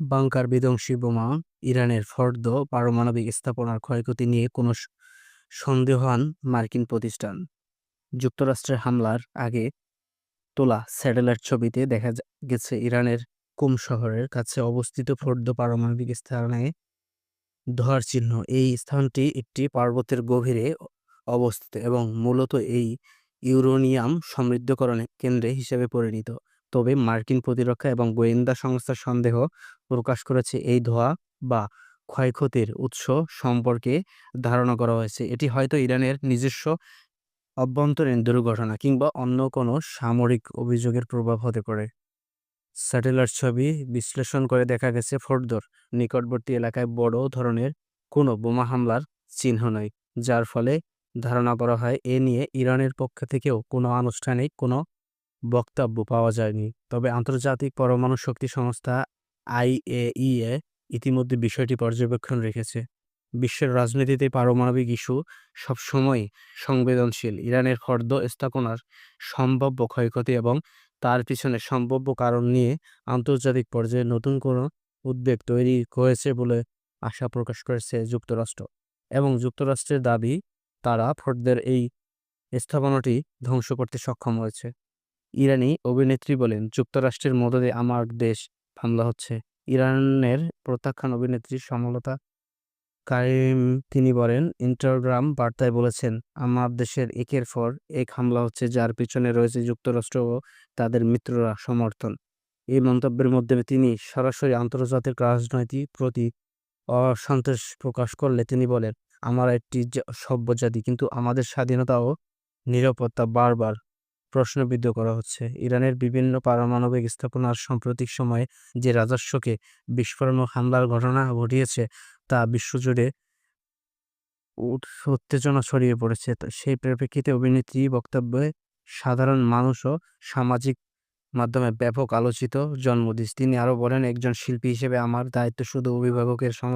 Bunker বিধ্বংসী বোমা, ইরানের ফর্দ, পারমাণবিক স্থাপনার ক্ষয়ক্ষতি নিয়ে কোনো সন্দেহান মার্কিন প্রতিষ্ঠান। যুক্তরাষ্ট্রের হামলার আগে তোলা স্যাটেলাইট ছবিতে দেখা গেছে ইরানের কুম শহরের কাছে অবস্থিত ফর্দ পারমাণবিক স্থানে ধোঁয়ার চিহ্ন। এই স্থানটি একটি পর্বতের গভীরে অবস্থিত এবং মূলত এই ইউরোনিয়াম সমৃদ্ধকরণের কেন্দ্রে হিসেবে পরিণত। তবে মার্কিন প্রতিরক্ষা এবং গোয়েন্দা সংস্থার সন্দেহ প্রকাশ করেছে এই ধোঁয়া বা ক্ষয়ক্ষতির উৎস সম্পর্কে ধারণা করা হয়েছে। এটি হয়তো ইরানের নিজস্ব অভ্যন্তরীণ দুর্ঘটনা কিংবা অন্য কোনো সামরিক অভিযোগের প্রভাব হতে পারে। স্যাটেলাইট ছবি বিশ্লেষণ করে দেখা গেছে ফোর্দোর নিকটবর্তী এলাকায় বড় ধরনের কোনো বোমা হামলার চিহ্ন নেই, যার ফলে ধারণা করা হয় এ নিয়ে ইরানের পক্ষ থেকেও কোনো আনুষ্ঠানিক কোনো বক্তব্য পাওয়া যায়নি। তবে আন্তর্জাতিক পরমাণু শক্তি সংস্থা আইএইএ ইতিমধ্যে বিষয়টি পর্যবেক্ষণ রেখেছে। বিশ্বের রাজনীতিতে পারমাণবিক ইস্যু সবসময় সংবেদনশীল। ইরানের ফর্দ স্থাপনার সম্ভাব্য ক্ষয়ক্ষতি এবং তার পিছনে সম্ভাব্য কারণ নিয়ে আন্তর্জাতিক পর্যায়ে নতুন কোনো উদ্বেগ তৈরি হয়েছে বলে আশা প্রকাশ করেছে যুক্তরাষ্ট্র। এবং যুক্তরাষ্ট্রের দাবি, তারা ফর্দের এই স্থাপনাটি ধ্বংস করতে সক্ষম হয়েছে। ইরানি অভিনেত্রী বলেন, যুক্তরাষ্ট্রের মদদে আমার দেশ হামলা হচ্ছে। ইরানের প্রত্যাখ্যান অভিনেত্রী সমলতা কারিম, তিনি বলেন, ইন্টারগ্রাম বার্তায় বলেছেন, আমার দেশের একের পর এক হামলা হচ্ছে, যার পিছনে রয়েছে যুক্তরাষ্ট্র ও তাদের মিত্ররা সমর্থন। এই মন্তব্যের মধ্যে তিনি সরাসরি আন্তর্জাতিক রাজনৈতিক প্রতি অসন্তোষ প্রকাশ করলে তিনি বলেন, আমার একটি সভ্য জাতি, কিন্তু আমাদের স্বাধীনতা ও নিরাপত্তা বারবার প্রশ্নবিদ্ধ করা হচ্ছে। ইরানের বিভিন্ন পারমাণবিক স্থাপনার সাম্প্রতিক সময়ে যে রাজস্বকে বিস্ফোরণ হামলার ঘটনা ঘটিয়েছে, তা বিশ্বজুড়ে উত্তেজনা ছড়িয়ে পড়েছে। সেই পরিপ্রেক্ষিতে অভিনেত্রী বক্তব্যে সাধারণ মানুষও সামাজিক মাধ্যমে ব্যাপক আলোচিত জন্মদিন তিনি আরও বলেন, একজন শিল্পী হিসেবে আমার দায়িত্ব শুধু অভিভাবকের সম